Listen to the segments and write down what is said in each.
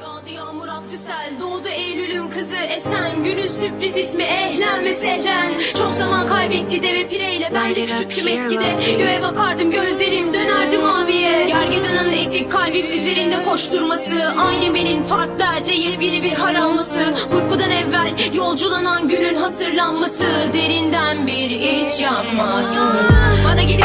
Yağdı yağmur aktı sel Doğdu Eylül'ün kızı Esen. Günün sürpriz ismi Ehlen ve Sehlen. Çok zaman kaybetti deve pireyle Ben de küçüktüm eskide. Göğe bakardım gözlerim dönerdi maviye. Gergedanın ezik kalbim üzerinde koşturması. Aynı benim farklı değil biri bir hal alması. Uykudan evvel yolculanan günün hatırlanması. Derinden bir iç yanması. Bana gelirsen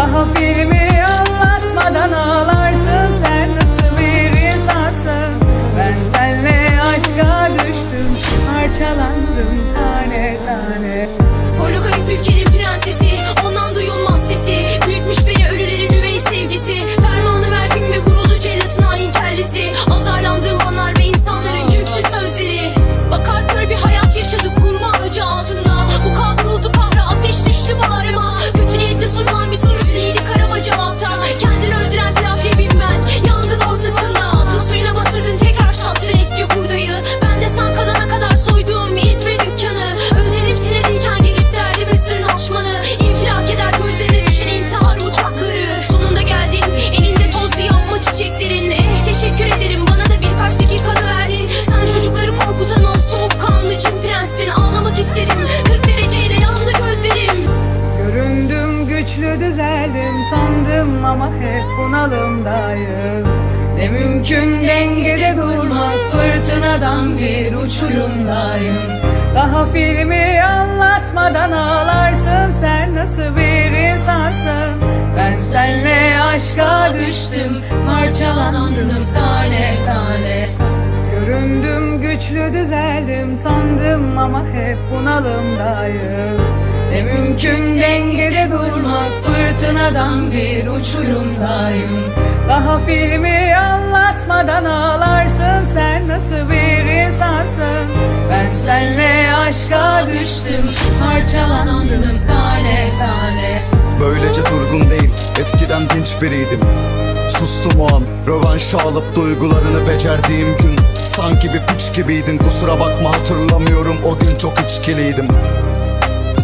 Daha filmi anlatmadan ağlarsın. Sen nasıl bir insansın? Ben senle aşka düştüm. Parçalandım ama hep bunalımdayım. Ne mümkün dengede durmak fırtınadan bir uçurumdayım. Daha filmi anlatmadan ağlarsın sen nasıl bir insansın? Ben senle aşka düştüm parçalandım tane tane. Göründüm güçlü düzeldim sandım ama hep bunalımdayım. Ne mümkün dengede durmak fırtınadan bir uçurumdayım. Daha filmi anlatmadan ağlarsın sen nasıl bir insansın? Ben senle aşka düştüm parçalandım tane tane. Böylece durgun değil Eskiden dinç biriydim. Sustum o an Rövanşı alıp duygularını becerdiğim gün. Sanki bir piç gibiydin Kusura bakma hatırlamıyorum O gün çok içkiliydim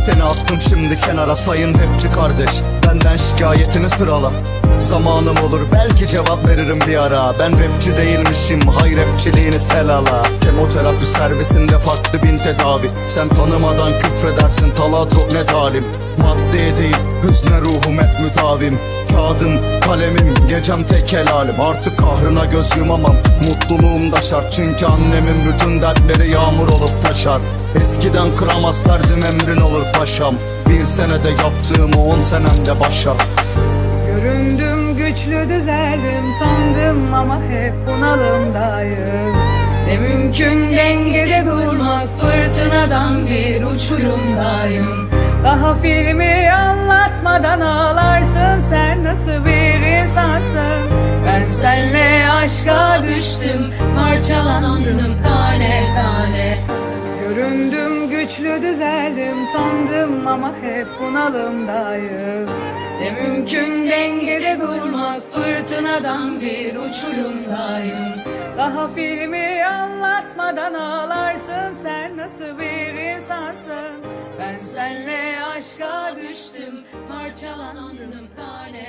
Seni attım şimdi kenara sayın rapçi kardeş. Benden şikayetini sırala Zamanım olur belki cevap veririm bir ara. Ben rapçi değilmişim hay rapçiliğini selala Kemoterapi servisinde farklı bin tedavi. Sen tanımadan küfredersin taladro ne zalim. Maddeye değil hüzne ruhum hep müdavim. Kağıdım kalemim gecem tek helalim Artık kahrına göz yumamam. Mutluluğum da şart çünkü annemin bütün dertleri yağmur olup taşar. Eskiden kıramaz derdim emrin olur paşam. Bir senede yaptığımı on senemde başar Göründüm güçlü düzeldim sandım ama hep bunalımdayım. Ne mümkün dengede durmak fırtınadan bir uçurumdayım. Daha filmi anlatmadan ağlarsın sen nasıl bir insansın? Ben senle aşka düştüm parçalandım tane tane. Göründüm güçlü düzeldim sandım ama hep bunalımdayım Ne mümkün dengede durmak fırtınadan bir uçurumdayım Daha filmi anlatmadan ağlarsın sen nasıl bir insansın? Ben senle aşka düştüm parçalandım tane